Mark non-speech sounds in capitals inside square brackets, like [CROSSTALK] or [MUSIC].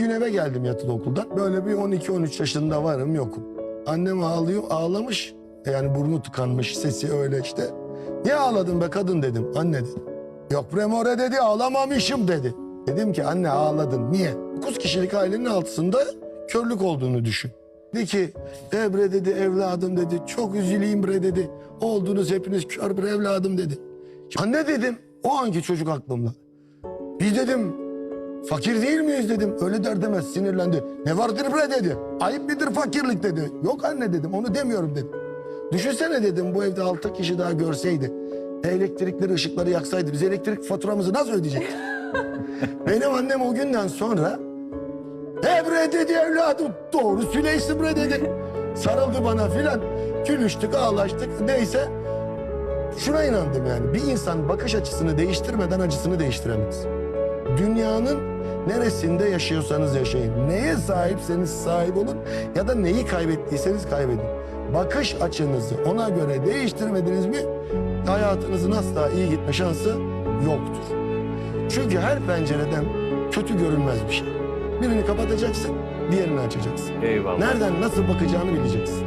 gün eve geldim yatılı okuldan. Böyle bir 12-13 yaşında varım yokum. Annem ağlıyor ağlamış. Yani burnu tıkanmış sesi öyle işte. Niye ağladın be kadın dedim. Anne dedi. Yok premore dedi ağlamamışım dedi. Dedim ki anne ağladın niye? 9 kişilik ailenin altısında körlük olduğunu düşün. Dedi ki Ebre dedi evladım dedi çok üzüleyim bre dedi. Oldunuz hepiniz kör bir evladım dedi. Anne dedim o anki çocuk aklımda. Biz dedim fakir değil miyiz dedim. Öyle der demez sinirlendi. Ne vardır bre dedi. Ayıp midir fakirlik dedi. Yok anne dedim onu demiyorum dedim. Düşünsene dedim bu evde altı kişi daha görseydi. Elektrikleri ışıkları yaksaydı biz elektrik faturamızı nasıl ödeyecektik? [LAUGHS] Benim annem o günden sonra Ebre dedi evladım doğru Süleysi bre dedi. Sarıldı bana filan. Gülüştük ağlaştık neyse. Şuna inandım yani bir insan bakış açısını değiştirmeden acısını değiştiremez. Dünyanın neresinde yaşıyorsanız yaşayın. Neye sahipseniz sahip olun ya da neyi kaybettiyseniz kaybedin. Bakış açınızı ona göre değiştirmediniz mi hayatınızın asla iyi gitme şansı yoktur. Çünkü her pencereden kötü görünmez bir şey. Birini kapatacaksın, diğerini açacaksın. Eyvallah. Nereden nasıl bakacağını bileceksin.